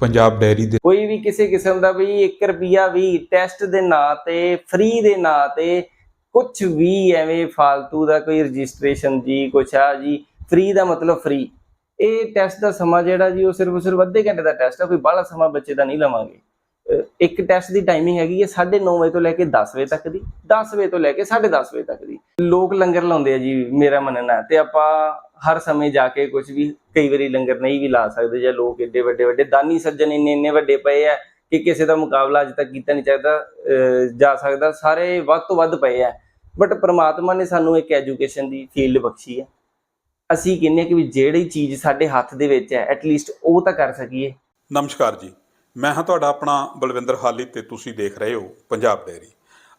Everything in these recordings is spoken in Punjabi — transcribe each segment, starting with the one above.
ਪੰਜਾਬ ਡੈਰੀ ਦੇ ਕੋਈ ਵੀ ਕਿਸੇ ਕਿਸਮ ਦਾ ਵੀ 1 ਰੁਪਿਆ ਵੀ ਟੈਸਟ ਦੇ ਨਾਂ ਤੇ ਫ੍ਰੀ ਦੇ ਨਾਂ ਤੇ ਕੁਝ ਵੀ ਐਵੇਂ ਫਾਲਤੂ ਦਾ ਕੋਈ ਰਜਿਸਟ੍ਰੇਸ਼ਨ ਜੀ, ਕੁਛ ਆ ਜੀ ਫ੍ਰੀ ਦਾ ਮਤਲਬ ਫ੍ਰੀ ਇਹ ਟੈਸਟ ਦਾ ਸਮਾਂ ਜਿਹੜਾ ਜੀ, ਉਹ ਸਿਰਫ ਸਿਰਫ ਅੱਧੇ ਘੰਟੇ ਦਾ ਟੈਸਟ ਆ, ਕੋਈ ਬਾਹਲਾ ਸਮਾਂ ਬੱਚੇ ਦਾ ਨਹੀਂ ਲਵਾਂਗੇ। ਇੱਕ ਟੈਸਟ ਦੀ ਟਾਈਮਿੰਗ ਹੈਗੀ ਹੈ 9:30 ਵਜੇ ਤੋਂ ਲੈ ਕੇ 10 ਵਜੇ ਤੱਕ ਦੀ 10 ਵਜੇ ਤੋਂ ਲੈ ਕੇ 10:30 ਵਜੇ ਤੱਕ ਦੀ। ਲੋਕ ਲੰਗਰ ਲਾਉਂਦੇ ਆ ਜੀ, ਮੇਰਾ ਮੰਨਣਾ ਤੇ ਆਪਾਂ ਹਰ ਸਮੇਂ ਜਾ ਕੇ ਕੁਝ ਵੀ, ਕਈ ਵਾਰੀ ਲੰਗਰ ਨਹੀਂ ਵੀ ਲਾ ਸਕਦੇ ਜਾਂ ਲੋਕ ਏਡੇ ਵੱਡੇ ਵੱਡੇ ਦਾਨੀ ਸੱਜਣ ਇੰਨੇ ਇੰਨੇ ਵੱਡੇ ਪਏ ਆ ਕਿ ਕਿਸੇ ਦਾ ਮੁਕਾਬਲਾ ਅਜੇ ਤੱਕ ਕੀਤਾ ਨਹੀਂ ਚਾਹੀਦਾ ਜਾ ਸਕਦਾ, ਸਾਰੇ ਵੱਧ ਤੋਂ ਵੱਧ ਪਏ ਆ। ਬਟ ਪ੍ਰਮਾਤਮਾ ਨੇ ਸਾਨੂੰ ਇੱਕ ਐਜੂਕੇਸ਼ਨ ਦੀ ਫੀਲਡ ਬਖਸ਼ੀ ਹੈ ਅਸੀਂ ਕਹਿੰਦੇ ਕਿ ਵੀ ਜਿਹੜੀ ਚੀਜ਼ ਸਾਡੇ ਹੱਥ ਦੇ ਵਿੱਚ ਹੈ ਐਟਲੀਸਟ ਉਹ ਤਾਂ ਕਰ ਸਕੀਏ। ਨਮਸਕਾਰ ਜੀ। ਮੈਂ ਹਾਂ ਤੁਹਾਡਾ ਆਪਣਾ ਬਲਵਿੰਦਰ ਹਾਲੀ ਤੇ ਤੁਸੀਂ ਦੇਖ ਰਹੇ ਹੋ ਪੰਜਾਬ ਡੈਰੀ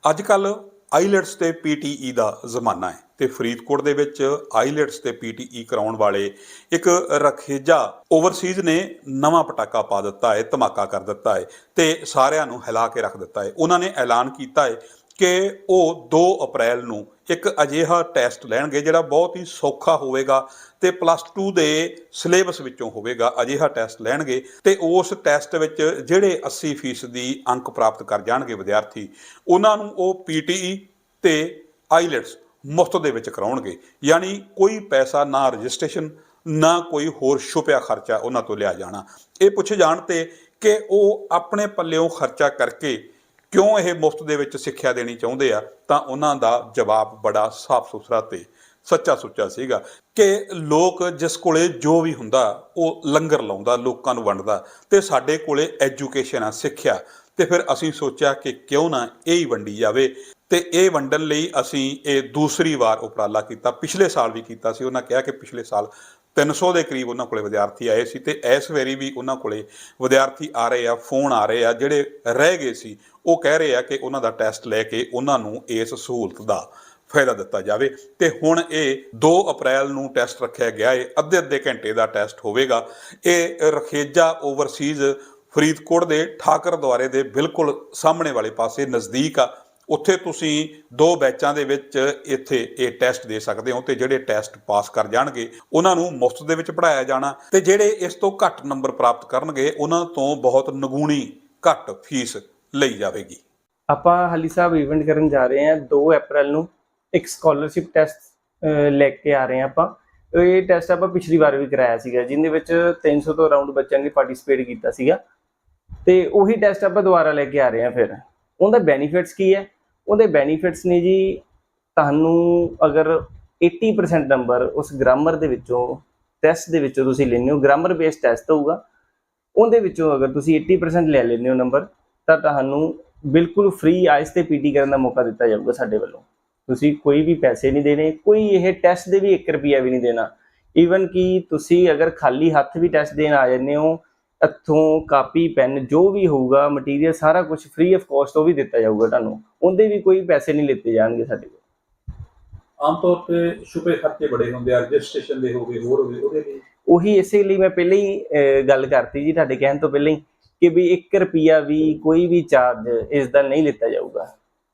ਅੱਜ ਕੱਲ ਆਈਲੈਟਸ ਤੇ ਪੀਟੀਈ ਦਾ ਜ਼ਮਾਨਾ ਹੈ। ਤੇ ਫਰੀਦਕੋਟ ਦੇ ਵਿੱਚ ਆਈਲੈਟਸ ਤੇ ਪੀਟੀਈ ਕਰਾਉਣ ਵਾਲੇ ਇੱਕ ਰਖੇਜਾ ਓਵਰਸੀਜ਼ ਨੇ ਨਵਾਂ ਪਟਾਕਾ ਪਾ ਦਿੱਤਾ ਹੈ, ਧਮਾਕਾ ਕਰ ਦਿੱਤਾ ਹੈ ਤੇ ਸਾਰਿਆਂ ਨੂੰ ਹਿਲਾ ਕੇ ਰੱਖ ਦਿੱਤਾ ਹੈ। ਉਹਨਾਂ ਨੇ ਐਲਾਨ ਕੀਤਾ ਹੈ ਕਿ ਉਹ 2 ਅਪ੍ਰੈਲ ਨੂੰ ਇੱਕ ਅਜਿਹਾ ਟੈਸਟ ਲੈਣਗੇ ਜਿਹੜਾ ਬਹੁਤ ਹੀ ਸੌਖਾ ਹੋਵੇਗਾ ਤੇ ਪਲੱਸ 2 ਦੇ ਸਿਲੇਬਸ ਵਿੱਚੋਂ ਹੋਵੇਗਾ, ਅਜਿਹਾ ਟੈਸਟ ਲੈਣਗੇ ਤੇ ਉਸ ਟੈਸਟ ਵਿੱਚ ਜਿਹੜੇ 80% ਦੀ ਅੰਕ ਪ੍ਰਾਪਤ ਕਰ ਜਾਣਗੇ ਵਿਦਿਆਰਥੀ, ਉਹਨਾਂ ਨੂੰ ਉਹ ਪੀਟੀਈ ਤੇ ਆਈਲੈਟਸ ਮੁਫਤ ਦੇ ਵਿੱਚ ਕਰਾਉਣਗੇ। ਯਾਨੀ ਕੋਈ ਪੈਸਾ ਨਾ ਰਜਿਸਟ੍ਰੇਸ਼ਨ, ਨਾ ਕੋਈ ਹੋਰ ਛੁਪਿਆ ਖਰਚਾ ਉਹਨਾਂ ਤੋਂ ਲਿਆ ਜਾਣਾ। ਇਹ ਪੁੱਛੇ ਜਾਣ ਤੇ ਕਿ ਉਹ ਆਪਣੇ ਪੱਲਿਓਂ ਖਰਚਾ ਕਰਕੇ ਕਿਉਂ ਇਹ ਮੁਫਤ ਦੇ ਵਿੱਚ ਸਿੱਖਿਆ ਦੇਣੀ ਚਾਹੁੰਦੇ ਆ, ਤਾਂ ਉਹਨਾਂ ਦਾ ਜਵਾਬ ਬੜਾ ਸਾਫ਼ ਸੁਥਰਾ ਤੇ ਸੱਚਾ ਸੁੱਚਾ ਸੀਗਾ ਕਿ ਲੋਕ ਜਿਸ ਕੋਲੇ ਜੋ ਵੀ ਹੁੰਦਾ, ਉਹ ਲੰਗਰ ਲਾਉਂਦਾ, ਲੋਕਾਂ ਨੂੰ ਵੰਡਦਾ ਤੇ ਸਾਡੇ ਕੋਲੇ ਐਜੂਕੇਸ਼ਨ ਆ, ਸਿੱਖਿਆ। ਤੇ ਫਿਰ ਅਸੀਂ ਸੋਚਿਆ ਕਿ ਕਿਉਂ ਨਾ ਇਹ ਹੀ ਵੰਡੀ ਜਾਵੇ। ਤੇ ਇਹ ਵੰਡਣ ਲਈ ਅਸੀਂ ਇਹ ਦੂਸਰੀ ਵਾਰ ਉਪਰਾਲਾ ਕੀਤਾ। ਪਿਛਲੇ ਸਾਲ ਵੀ ਕੀਤਾ ਸੀ। ਉਹਨਾਂ ਕਿਹਾ ਕਿ ਪਿਛਲੇ ਸਾਲ 300 ਦੇ ਕਰੀਬ ਉਹਨਾਂ ਕੋਲੇ ਵਿਦਿਆਰਥੀ ਆਏ ਸੀ ਤੇ ਇਸ ਵਾਰੀ ਵੀ ਉਹਨਾਂ ਕੋਲੇ ਵਿਦਿਆਰਥੀ ਆ ਰਹੇ ਆ, ਫੋਨ ਆ ਰਹੇ ਆ, ਜਿਹੜੇ ਰਹਿ ਗਏ ਸੀ, ਉਹ ਕਹਿ ਰਹੇ ਆ ਕਿ ਉਹਨਾਂ ਦਾ ਟੈਸਟ ਲੈ ਕੇ ਉਹਨਾਂ ਨੂੰ ਇਸ ਸਹੂਲਤ ਦਾ ਫਾਇਦਾ ਦਿੱਤਾ ਜਾਵੇ। ਤੇ ਹੁਣ ਇਹ 2 ਅਪ੍ਰੈਲ ਨੂੰ ਟੈਸਟ ਰੱਖਿਆ ਗਿਆ। ਹੈ ਅੱਧੇ ਅੱਧੇ ਘੰਟੇ ਦਾ ਟੈਸਟ ਹੋਵੇਗਾ। ਇਹ ਰਖੇਜਾ ਓਵਰਸੀਜ਼ ਫਰੀਦਕੋਟ ਦੇ ਠਾਕਰ ਦੁਆਰੇ ਦੇ ਬਿਲਕੁਲ ਸਾਹਮਣੇ ਵਾਲੇ ਪਾਸੇ ਨਜ਼ਦੀਕ ਆ। ਉੱਥੇ ਤੁਸੀਂ ਦੋ ਬੈਚਾਂ ਦੇ ਵਿੱਚ ਇੱਥੇ ਇਹ ਟੈਸਟ ਦੇ ਸਕਦੇ ਹੋ ਤੇ ਜਿਹੜੇ ਟੈਸਟ ਪਾਸ ਕਰ ਜਾਣਗੇ, ਉਹਨਾਂ ਨੂੰ ਮੁਫਤ ਦੇ ਵਿੱਚ ਪੜਾਇਆ ਜਾਣਾ ਤੇ ਜਿਹੜੇ ਇਸ ਤੋਂ ਘੱਟ ਨੰਬਰ ਪ੍ਰਾਪਤ ਕਰਨਗੇ, ਉਹਨਾਂ ਤੋਂ ਬਹੁਤ ਨਗੂਣੀ ਘੱਟ ਫੀਸ ਲਈ ਜਾਵੇਗੀ। ਆਪਾਂ ਹਾਲੀ ਸਾਹਿਬ ਇਵੈਂਟ ਕਰਨ ਜਾ ਰਹੇ ਹਾਂ 2 ਅਪ੍ਰੈਲ ਨੂੰ ਇੱਕ ਸਕਾਲਰਸ਼ਿਪ ਟੈਸਟ ਲੈ ਕੇ ਆ ਰਹੇ ਹਾਂ ਆਪਾਂ। ਇਹ ਟੈਸਟ ਆਪਾਂ ਪਿਛਲੀ ਵਾਰ ਵੀ ਕਰਾਇਆ ਸੀਗਾ ਜਿਹਦੇ ਵਿੱਚ 300 ਤੋਂ ਅਰਾਊਂਡ ਬੱਚਿਆਂ ਨੇ ਪਾਰਟਿਸਿਪੇਟ ਕੀਤਾ ਸੀਗਾ। ਤੇ ਉਹੀ ਟੈਸਟ ਆਪਾਂ ਦੁਬਾਰਾ ਲੈ ਕੇ ਆ ਰਹੇ ਹਾਂ ਫਿਰ। ਉਹਦਾ ਬੈਨੀਫਿਟਸ ਕੀ ਹੈ? ਉਹਦੇ ਬੈਨੀਫਿਟਸ ਨੇ ਜੀ, ਤੁਹਾਨੂੰ ਅਗਰ 80% ਨੰਬਰ ਉਸ ਗ੍ਰਾਮਰ ਦੇ ਵਿੱਚੋਂ ਟੈਸਟ ਦੇ ਵਿੱਚੋਂ ਤੁਸੀਂ ਲੈਂਦੇ ਹੋ ਗ੍ਰਾਮਰ ਬੇਸਡ ਟੈਸਟ ਹੋਊਗਾ, ਉਹਦੇ ਵਿੱਚੋਂ ਅਗਰ ਤੁਸੀਂ 80% ਲੈ ਲੈਂਦੇ ਹੋ ਨੰਬਰ ਤਾਂ ਤੁਹਾਨੂੰ ਬਿਲਕੁਲ ਫ੍ਰੀ ਆਇਸ ਤੇ ਪੀਟੀ ਕਰਨ ਦਾ ਮੌਕਾ ਦਿੱਤਾ ਜਾਊਗਾ ਸਾਡੇ ਵੱਲੋਂ। ਤੁਸੀਂ ਕੋਈ ਵੀ ਪੈਸੇ ਨਹੀਂ ਦੇਣੇ, ਕੋਈ ਇਹ ਟੈਸਟ ਦੇ ਵੀ 1 ਰੁਪਿਆ ਵੀ ਨਹੀਂ ਦੇਣਾ। ਈਵਨ ਕਿ ਤੁਸੀਂ ਅਗਰ ਖਾਲੀ ਹੱਥ ਵੀ ਟੈਸਟ ਦੇਣ ਆ ਜਾਂਦੇ ਹੋ ਇੱਥੋਂ ਕਾਪੀ ਪੈਨ ਜੋ ਵੀ ਹੋਊਗਾ ਮਟੀਰੀਅਲ ਸਾਰਾ ਕੁਝ ਫ੍ਰੀ ਆਫ ਕਾਸਟ ਉਹ ਵੀ ਦਿੱਤਾ ਜਾਊਗਾ ਤੁਹਾਨੂੰ। ਉਹਦੇ ਵੀ ਕੋਈ ਪੈਸੇ ਨਹੀਂ ਲਿੱਤੇ ਜਾਣਗੇ ਸਾਡੇ ਕੋਲ। ਆਮ ਤੌਰ ਤੇ ਛੁਪੇ ਖਰਚੇ ਬੜੇ ਹੁੰਦੇ ਆ ਰਜਿਸਟ੍ਰੇਸ਼ਨ ਦੇ ਹੋਗੇ ਹੋਰ ਹੋਗੇ ਉਹਦੇ ਲਈ। ਉਹੀ ਇਸੇ ਲਈ ਮੈਂ ਪਹਿਲਾਂ ਹੀ ਗੱਲ ਕਰਤੀ ਜੀ ਤੁਹਾਡੇ ਕਹਿਣ ਤੋਂ ਪਹਿਲਾਂ ਹੀ ਕਿ ਵੀ 1 ਰੁਪਿਆ ਵੀ ਕੋਈ ਵੀ ਚਾਰਜ ਇਸ ਦਾ ਨਹੀਂ ਲਿੱਤਾ ਜਾਊਗਾ।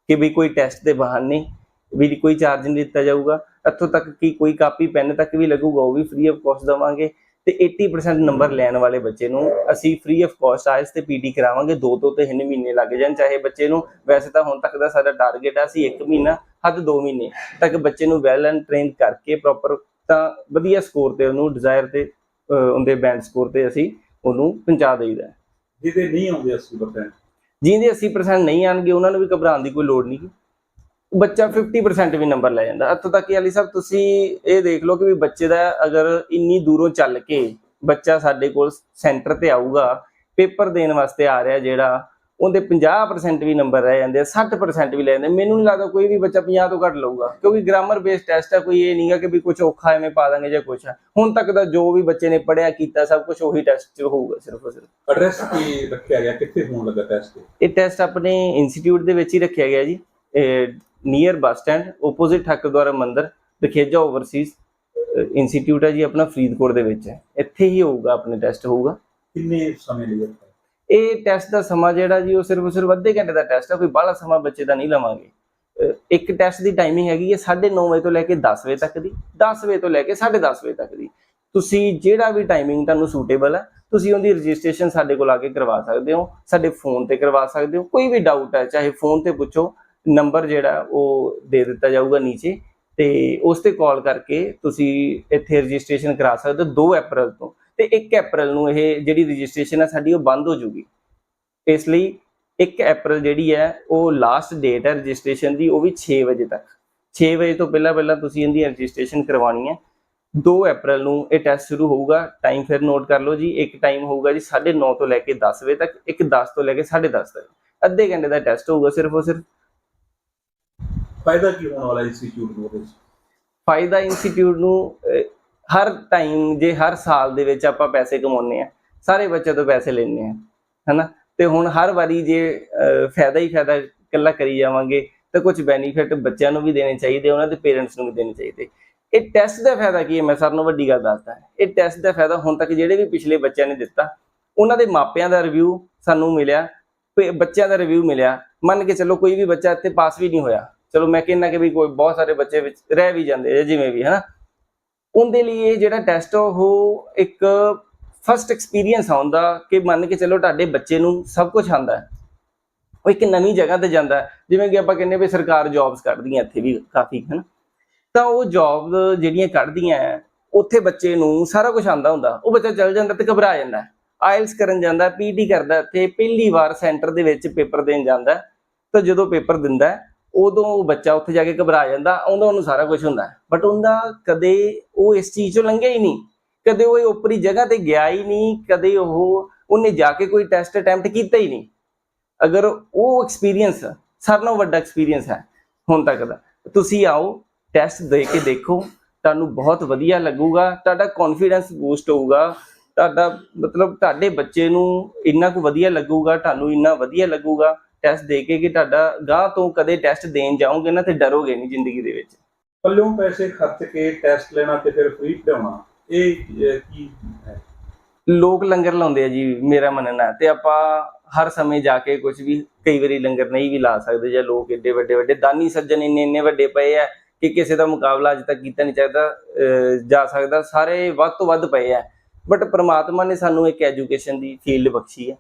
ਕਿ ਵੀ ਕੋਈ ਟੈਸਟ ਦੇ ਬਹਾਨੇ ਵੀ ਕੋਈ ਚਾਰਜ ਨਹੀਂ ਲਿੱਤਾ ਜਾਊਗਾ। ਇੱਥੋਂ ਤੱਕ ਕਿ ਕੋਈ ਕਾਪੀ ਪੈਨ ਤੱਕ ਵੀ ਲੱਗੂਗਾ ਉਹ ਵੀ ਫ੍ਰੀ ਆਫ ਕਾਸਟ ਦਵਾਂਗੇ। ਤੇ 80% ਨੰਬਰ ਲੈਣ ਵਾਲੇ ਬੱਚੇ ਨੂੰ ਅਸੀਂ ਫ੍ਰੀ ਆਫ ਕਾਸਟ ਆਇਸ ਤੇ ਪੀਟੀ ਕਰਾਵਾਂਗੇ। ਦੋ ਤੋਂ ਤੇ ਤਿੰਨ ਮਹੀਨੇ ਲੱਗ ਜਾਣ ਚਾਹੇ ਬੱਚੇ ਨੂੰ। ਵੈਸੇ ਤਾਂ ਹੁਣ ਤੱਕ ਦਾ ਸਾਡਾ ਟਾਰਗੇਟ ਆ ਸੀ 1 ਮਹੀਨਾ ਹੱਦ 2 ਮਹੀਨੇ ਤੱਕ ਬੱਚੇ ਨੂੰ ਵੈਲ ਐਂਡ ਟ੍ਰੇਨ ਕਰਕੇ ਪ੍ਰੋਪਰ ਤਾਂ ਵਧੀਆ ਸਕੋਰ ਤੇ ਉਹਨੂੰ ਡਿਜ਼ਾਇਰ ਤੇ ਉਹਦੇ ਬੈਂਡ ਸਕੋਰ ਤੇ ਅਸੀਂ ਉਹਨੂੰ ਪਹੁੰਚਾ ਦੇਈਦਾ। ਜਿਹਦੇ ਨਹੀਂ ਆਉਂਦੇ 80% ਜਿਹਦੇ 80% ਨਹੀਂ ਆਣਗੇ ਉਹਨਾਂ ਨੂੰ ਵੀ ਘਬਰਾਉਣ ਦੀ ਕੋਈ ਲੋੜ ਨਹੀਂ। ਬੱਚਾ 50% ਵੀ ਨੰਬਰ ਲੈ ਜਾਂਦਾ। ਇੱਥੋਂ ਤੱਕ ਕਿ ਅਲੀ ਸਾਹਿਬ ਤੁਸੀਂ ਇਹ ਦੇਖ ਲਓ ਕਿ ਵੀ ਬੱਚੇ ਦਾ ਅਗਰ ਇੰਨੀ ਦੂਰੋਂ ਚੱਲ ਕੇ ਬੱਚਾ ਸਾਡੇ ਕੋਲ ਸੈਂਟਰ ਤੇ ਆਊਗਾ ਪੇਪਰ ਦੇਣ ਵਾਸਤੇ ਆ ਰਿਹਾ ਜਿਹੜਾ ਉਹਦੇ 50% ਵੀ ਨੰਬਰ ਰਹਿ ਜਾਂਦੇ ਆ 60% ਵੀ ਲੈ ਜਾਂਦੇ ਮੈਨੂੰ ਨਹੀਂ ਲੱਗਦਾ ਕੋਈ ਵੀ ਬੱਚਾ 50 ਤੋਂ ਘੱਟ ਲਊਗਾ ਕਿਉਂਕਿ ਗ੍ਰਾਮਰ ਬੇਸਡ ਟੈਸਟ ਹੈ ਕੋਈ ਇਹ ਨਹੀਂਗਾ ਕਿ ਵੀ ਕੁਝ ਔਖਾ ਐਵੇਂ ਪਾ ਦਾਂਗੇ ਜਾਂ ਕੁਝ ਹੁਣ ਤੱਕ ਦਾ ਜੋ ਵੀ ਬੱਚੇ ਨੇ ਪੜਿਆ ਕੀਤਾ ਸਭ ਕੁਝ ਉਹੀ ਟੈਸਟ 'ਚ ਹੋਊਗਾ ਸਿਰਫ ਸਿਰਫ। ਐਡਰੈਸ ਕੀ ਰੱਖਿਆ ਗਿਆ? ਕਿੱਥੇ ਹੋਣ ਲੱਗਾ ਟੈਸਟ ਇਹ ਟੈਸਟ ਆਪਣੇ ਇੰਸਟੀਚਿਊਟ ਦੇ ਵਿੱਚ ਹੀ ਰੱਖਿਆ ਗਿਆ ਜੀ। Near bus stand opposite Thakurdwara ਮੰਦਿਰ ਦਖੇਜਾ ਓਵਰਸੀਜ਼ ਇੰਸਟੀਚਿਊਟ ਹੈ ਜੀ ਆਪਣਾ ਫਰੀਦਕੋਟ ਦੇ ਵਿੱਚ ਹੈ। ਇੱਥੇ ਹੀ ਹੋਊਗਾ ਆਪਣੇ ਟੈਸਟ ਹੋਊਗਾ। ਕਿੰਨੇ ਸਮੇਂ ਲਈ ਰੱਖਿਆ ਇਹ ਟੈਸਟ ਦਾ ਸਮਾਂ ਜਿਹੜਾ ਜੀ ਉਹ ਸਿਰਫ ਸਿਰਫ ਅੱਧੇ ਘੰਟੇ ਦਾ ਟੈਸਟ ਹੈ ਕੋਈ ਬਾਹਲਾ ਸਮਾਂ ਬੱਚੇ ਦਾ ਨਹੀਂ ਲਵਾਂਗੇ। ਅਹ ਇੱਕ ਟੈਸਟ ਦੀ ਟਾਈਮਿੰਗ ਹੈਗੀ ਹੈ 9:30 ਵਜੇ ਤੋਂ ਲੈ ਕੇ 10 ਵਜੇ ਤੱਕ ਦੀ 10 ਵਜੇ ਤੋਂ ਲੈ ਕੇ 10:30 ਵਜੇ ਤੱਕ ਦੀ। ਤੁਸੀਂ ਜਿਹੜਾ ਵੀ ਟਾਈਮਿੰਗ ਤੁਹਾਨੂੰ ਸੂਟੇਬਲ ਹੈ ਤੁਸੀਂ ਉਹਦੀ ਰਜਿਸਟ੍ਰੇਸ਼ਨ ਸਾਡੇ ਕੋਲ ਆ ਕੇ ਕਰਵਾ ਸਕਦੇ ਹੋ ਸਾਡੇ ਫੋਨ ਤੇ ਕਰਵਾ ਸਕਦੇ ਹੋ ਕੋਈ ਵੀ ਡਾਊਟ ਹੈ ਚਾਹੇ ਫੋਨ ਤੇ ਪੁੱਛੋ ਨੰਬਰ ਜਿਹੜਾ ਉਹ ਦੇ ਦਿੱਤਾ ਜਾਊਗਾ ਨੀਚੇ ਤੇ ਉਸ ਤੇ ਕਾਲ ਕਰਕੇ ਤੁਸੀਂ ਇੱਥੇ ਰਜਿਸਟ੍ਰੇਸ਼ਨ ਕਰਾ ਸਕਦੇ ਹੋ 2 ਅਪ੍ਰੈਲ ਤੋਂ ਤੇ 1 ਅਪ੍ਰੈਲ ਨੂੰ ਇਹ ਜਿਹੜੀ ਰਜਿਸਟ੍ਰੇਸ਼ਨ ਹੈ ਸਾਡੀ ਉਹ ਬੰਦ ਹੋ ਜੂਗੀ ਇਸ ਲਈ 1 ਅਪ੍ਰੈਲ ਜਿਹੜੀ ਹੈ ਉਹ ਲਾਸਟ ਡੇਟ ਹੈ ਰਜਿਸਟ੍ਰੇਸ਼ਨ ਦੀ, ਉਹ ਵੀ 6 ਵਜੇ ਤੱਕ। 6 ਵਜੇ ਤੋਂ ਪਹਿਲਾਂ ਪਹਿਲਾਂ ਤੁਸੀਂ ਇਹਦੀ ਰਜਿਸਟ੍ਰੇਸ਼ਨ ਕਰਵਾਉਣੀ ਹੈ। 2 ਅਪ੍ਰੈਲ ਨੂੰ ਇਹ ਟੈਸਟ ਸ਼ੁਰੂ ਹੋਊਗਾ। ਟਾਈਮ ਫਿਰ ਨੋਟ ਕਰ ਲਓ ਜੀ, ਇੱਕ ਟਾਈਮ ਹੋਊਗਾ ਜੀ 9:30 ਤੋਂ ਲੈ ਕੇ 10 ਵਜੇ ਤੱਕ, ਇੱਕ 10 ਤੋਂ ਲੈ ਕੇ 10:30 ਤੱਕ। ਅੱਧੇ ਘੰਟੇ ਦਾ ਟੈਸਟ ਹੋਊਗਾ ਸਿਰਫ ਉਹ ਸਿਰਫ। ਫਾਇਦਾ ਕੀ ਹੋਣ ਵਾਲਾ ਇੰਸਟੀਚਿਊਟ ਨੂੰ ਉਹਦੇ 'ਚ? ਫਾਇਦਾ ਇੰਸਟੀਚਿਊਟ ਨੂੰ ਹਰ ਟਾਈਮ ਜੇ ਹਰ ਸਾਲ ਦੇ ਵਿੱਚ ਆਪਾਂ ਪੈਸੇ ਕਮਾਉਂਦੇ ਆ ਸਾਰੇ ਬੱਚੇ ਤੋਂ ਪੈਸੇ ਲੈਣੇ ਆ ਹਨਾ? ਤੇ ਹੁਣ ਹਰ ਵਾਰੀ ਜੇ ਫਾਇਦਾ ਹੀ ਫਾਇਦਾ ਇਕੱਲਾ ਕਰੀ ਜਾਵਾਂਗੇ, ਤਾਂ ਕੁਝ ਬੈਨੀਫਿਟ ਬੱਚਿਆਂ ਨੂੰ ਵੀ ਦੇਣੇ ਚਾਹੀਦੇ, ਉਹਨਾਂ ਦੇ ਪੇਰੈਂਟਸ ਨੂੰ ਵੀ ਦੇਣੇ ਚਾਹੀਦੇ। ਇਹ ਟੈਸਟ ਦਾ ਫਾਇਦਾ ਕੀ ਹੈ? ਮੈਂ ਸਾਰਿਆਂ ਨੂੰ ਵੱਡੀ ਗੱਲ ਦੱਸਦਾ। ਇਹ ਟੈਸਟ ਦਾ ਫਾਇਦਾ ਹੁਣ ਤੱਕ ਜਿਹੜੇ ਵੀ ਪਿਛਲੇ ਬੱਚਿਆਂ ਨੇ ਦਿੱਤਾ, ਉਹਨਾਂ ਦੇ ਮਾਪਿਆਂ ਦਾ ਰਿਵਿਊ ਸਾਨੂੰ ਮਿਲਿਆ ਬੱਚਿਆਂ ਦਾ ਰਿਵਿਊ ਮਿਲਿਆ। ਮੰਨ ਕੇ ਚੱਲੋ ਕੋਈ ਵੀ ਬੱਚਾ ਇੱਥੇ ਪਾਸ ਵੀ ਨਹੀਂ ਹੋਇਆ। ਚਲੋ ਮੈਂ ਕਹਿੰਦਾ ਕਿ ਵੀ ਕੋਈ ਬਹੁਤ ਸਾਰੇ ਬੱਚੇ ਵਿੱਚ ਰਹਿ ਵੀ ਜਾਂਦੇ ਆ ਜਿਵੇਂ ਵੀ ਹਨਾ? ਉਹਦੇ ਲਈ ਇਹ ਜਿਹੜਾ ਟੈਸਟ ਉਹ ਇੱਕ ਫਸਟ ਐਕਸਪੀਰੀਅੰਸ ਆਉਂਦਾ ਕਿ ਮੰਨ ਕੇ ਚੱਲੋ ਤੁਹਾਡੇ ਬੱਚੇ ਨੂੰ ਸਭ ਕੁਝ ਆਉਂਦਾ ਹੈ। ਉਹ ਇੱਕ ਨਵੀਂ ਜਗ੍ਹਾ ਤੇ ਜਾਂਦਾ ਜਿਵੇਂ ਕਿ ਆਪਾਂ ਕਹਿੰਦੇ ਵੀ ਸਰਕਾਰ ਜੌਬਸ ਕੱਢਦੀਆਂ ਇੱਥੇ ਵੀ ਕਾਫੀ ਹਨ? ਤਾਂ ਉਹ ਜੌਬ ਜਿਹੜੀਆਂ ਕੱਢਦੀਆਂ ਹੈ, ਉੱਥੇ ਬੱਚੇ ਨੂੰ ਸਾਰਾ ਕੁਝ ਆਉਂਦਾ ਹੁੰਦਾ। ਉਹ ਬੱਚਾ ਚੱਲ ਜਾਂਦਾ ਤੇ ਘਬਰਾ ਜਾਂਦਾ ਆਇਲਸ ਕਰਨ ਜਾਂਦਾ ਪੀਟੀ ਕਰਦਾ ਤੇ ਪਹਿਲੀ ਵਾਰ ਸੈਂਟਰ ਦੇ ਵਿੱਚ ਪੇਪਰ ਦੇਣ ਜਾਂਦਾ ਤਾਂ ਜਦੋਂ ਪੇਪਰ ਦਿੰਦਾ ਉਦੋਂ ਉਹ ਬੱਚਾ ਉੱਥੇ ਜਾ ਕੇ ਘਬਰਾ ਜਾਂਦਾ, ਆਉਂਦਾ ਉਹਨੂੰ ਸਾਰਾ ਕੁਝ ਹੁੰਦਾ। ਬਟ ਉਹਦਾ ਕਦੇ ਉਹ ਇਸ ਚੀਜ਼ ਚੋਂ ਲੰਘਿਆ ਹੀ ਨਹੀਂ। ਕਦੇ ਉਹ ਉਪਰੀ ਜਗ੍ਹਾ ਤੇ ਗਿਆ ਹੀ ਨਹੀਂ, ਕਦੇ ਉਹ ਉਹਨੇ ਜਾ ਕੇ ਕੋਈ ਟੈਸਟ ਅਟੈਂਪਟ ਕੀਤਾ ਹੀ ਨਹੀਂ। ਅਗਰ ਉਹ ਐਕਸਪੀਰੀਅੰਸ ਸਾਰਿਆਂ ਨਾਲੋਂ ਵੱਡਾ ਐਕਸਪੀਰੀਅੰਸ ਹੈ ਹੁਣ ਤੱਕ ਦਾ। ਤੁਸੀਂ ਆਓ ਟੈਸਟ ਦੇ ਕੇ ਦੇਖੋ, ਤੁਹਾਨੂੰ ਬਹੁਤ ਵਧੀਆ ਲੱਗੂਗਾ, ਤੁਹਾਡਾ ਕੌਨਫੀਡੈਂਸ ਬੂਸਟ ਹੋਊਗਾ, ਤੁਹਾਡਾ ਮਤਲਬ ਤੁਹਾਡੇ ਬੱਚੇ ਨੂੰ ਇੰਨਾ ਕੁ ਵਧੀਆ ਲੱਗੂਗਾ, ਤੁਹਾਨੂੰ ਇੰਨਾ ਵਧੀਆ ਲੱਗੂਗਾ। ਟੈਸਟ ਦੇ ਕੇ ਕਿ ਤੁਹਾਡਾ ਗਾਹ ਤੋਂ ਕਦੇ ਟੈਸਟ ਦੇਣ ਜਾਓਗੇ ਨਾ ਤੇ ਡਰੋਗੇ ਨਹੀਂ ਜ਼ਿੰਦਗੀ ਦੇ ਵਿੱਚ। ਪੱਲਿਓਂ ਪੈਸੇ ਖਰਚ ਕੇ ਟੈਸਟ ਲੈਣਾ ਤੇ ਫਿਰ ਫ੍ਰੀ ਪੜਾਉਣਾ ਇਹ ਕੀ ਹੈ ਲੋਕ ਲੰਗਰ ਲਾਉਂਦੇ ਆ ਜੀ ਮੇਰਾ ਮੰਨਣਾ। ਤੇ ਆਪਾਂ ਹਰ ਸਮੇਂ ਜਾ ਕੇ ਕੁਝ ਵੀ ਕਈ ਵਾਰੀ ਲੰਗਰ ਨਹੀਂ ਵੀ ਲਾ ਸਕਦੇ ਜਾਂ ਲੋਕ ਏਡੇ ਵੱਡੇ ਵੱਡੇ ਦਾਨੀ ਸੱਜਣ ਇੰਨੇ ਇੰਨੇ ਵੱਡੇ ਪਏ ਆ ਕਿ ਕਿਸੇ ਦਾ ਮੁਕਾਬਲਾ ਅਜੇ ਤੱਕ ਕੀਤਾ ਨਹੀਂ ਚਾਹੀਦਾ ਜਾ ਸਕਦਾ ਸਾਰੇ ਵੱਧ ਤੋਂ ਵੱਧ ਪਏ ਆ। ਬਟ ਪ੍ਰਮਾਤਮਾ ਨੇ ਸਾਨੂੰ ਇੱਕ ਐਜੂਕੇਸ਼ਨ ਦੀ ਫੀਲਡ ਬਖਸ਼ੀ ਹੈ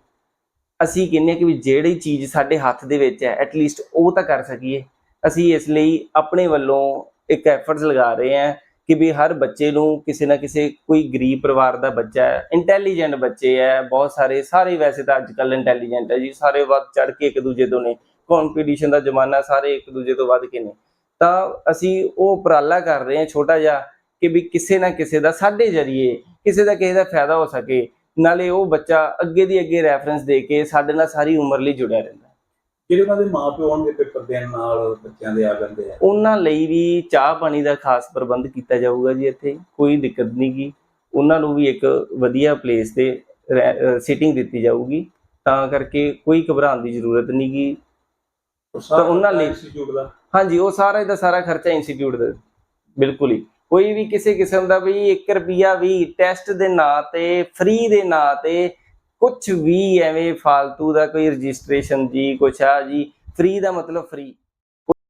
ਅਸੀਂ ਕਹਿੰਦੇ ਹਾਂ ਕਿ ਵੀ ਜਿਹੜੀ ਚੀਜ਼ ਸਾਡੇ ਹੱਥ ਦੇ ਵਿੱਚ ਹੈ ਐਟਲੀਸਟ ਉਹ ਤਾਂ ਕਰ ਸਕੀਏ। ਅਸੀਂ ਇਸ ਲਈ ਆਪਣੇ ਵੱਲੋਂ ਇੱਕ ਐਫਰਟਸ ਲਗਾ ਰਹੇ ਹਾਂ ਕਿ ਵੀ ਹਰ ਬੱਚੇ ਨੂੰ ਕਿਸੇ ਨਾ ਕਿਸੇ ਕੋਈ ਗਰੀਬ ਪਰਿਵਾਰ ਦਾ ਬੱਚਾ ਹੈ ਇੰਟੈਲੀਜੈਂਟ ਬੱਚੇ ਹੈ, ਬਹੁਤ ਸਾਰੇ ਸਾਰੇ ਵੈਸੇ ਤਾਂ ਅੱਜ ਕੱਲ ਇੰਟੈਲੀਜੈਂਟ ਹੈ ਜੀ, ਸਾਰੇ ਵੱਧ ਚੜ ਕੇ ਇੱਕ ਦੂਜੇ ਤੋਂ ਨੇ ਕੰਪੀਟੀਸ਼ਨ ਦਾ ਜ਼ਮਾਨਾ ਸਾਰੇ ਇੱਕ ਦੂਜੇ ਤੋਂ ਵੱਧ ਕੇ ਨੇ। ਤਾਂ ਅਸੀਂ ਉਹ ਉਪਰਾਲਾ ਕਰ ਰਹੇ ਹਾਂ ਛੋਟਾ ਜਿਹਾ ਕਿ ਵੀ ਕਿਸੇ ਨਾ ਕਿਸੇ ਦਾ ਸਾਡੇ ਜਰੀਏ ਕਿਸੇ ਦਾ ਕਿਸੇ ਦਾ ਫਾਇਦਾ ਹੋ ਸਕੇ। ਨਾਲੇ ਉਹ ਬੱਚਾ ਅੱਗੇ ਦੀ ਅੱਗੇ ਰੈਫਰੈਂਸ ਦੇ ਕੇ ਸਾਡੇ ਨਾਲ ਸਾਰੀ ਉਮਰ ਲਈ ਜੁੜਿਆ ਰਹਿੰਦਾ ਜਿਹੜੇ ਉਹਨਾਂ ਦੇ ਮਾਪਿਓ ਆਉਣਗੇ ਪੇਪਰ ਦੇਣ ਨਾਲ ਬੱਚਿਆਂ ਦੇ ਆ ਜਾਂਦੇ ਆ। ਉਹਨਾਂ ਲਈ ਵੀ ਚਾਹ ਪਾਣੀ ਦਾ ਖਾਸ ਪ੍ਰਬੰਧ ਕੀਤਾ ਜਾਊਗਾ ਜੀ ਇੱਥੇ। ਕੋਈ ਦਿੱਕਤ ਨਹੀਂ ਗੀ। ਉਹਨਾਂ ਨੂੰ ਵੀ ਇੱਕ ਵਧੀਆ ਪਲੇਸ ਤੇ ਸਿਟਿੰਗ ਦਿੱਤੀ ਜਾਊਗੀ। ਤਾਂ ਕਰਕੇ ਕੋਈ ਘਬਰਾਉਣ ਦੀ ਜ਼ਰੂਰਤ ਨਹੀਂ ਗੀ। ਉਹ ਸਾਰਾ ਉਹਨਾਂ ਲਈ- ਇੰਸਟੀਚਿਊਟ ਦਾ। ਹਾਂਜੀ ਉਹ ਸਾਰਾ ਦਾ ਸਾਰਾ ਖਰਚਾ ਇੰਸਟੀਚਿਊਟ ਦਾ। ਬਿਲਕੁਲ ਹੀ। ਕੋਈ ਵੀ ਕਿਸੇ ਕਿਸਮ ਦਾ ਵੀ 1 ਰੁਪਿਆ ਵੀ ਟੈਸਟ ਦੇ ਨਾਂ ਤੇ ਫ੍ਰੀ ਦੇ ਨਾਂ ਤੇ ਕੁਝ ਵੀ ਐਵੇਂ ਫਾਲਤੂ ਦਾ ਕੋਈ ਰਜਿਸਟ੍ਰੇਸ਼ਨ ਜੀ, ਕੁਛ ਆ ਜੀ ਫ੍ਰੀ ਦਾ ਮਤਲਬ ਫ੍ਰੀ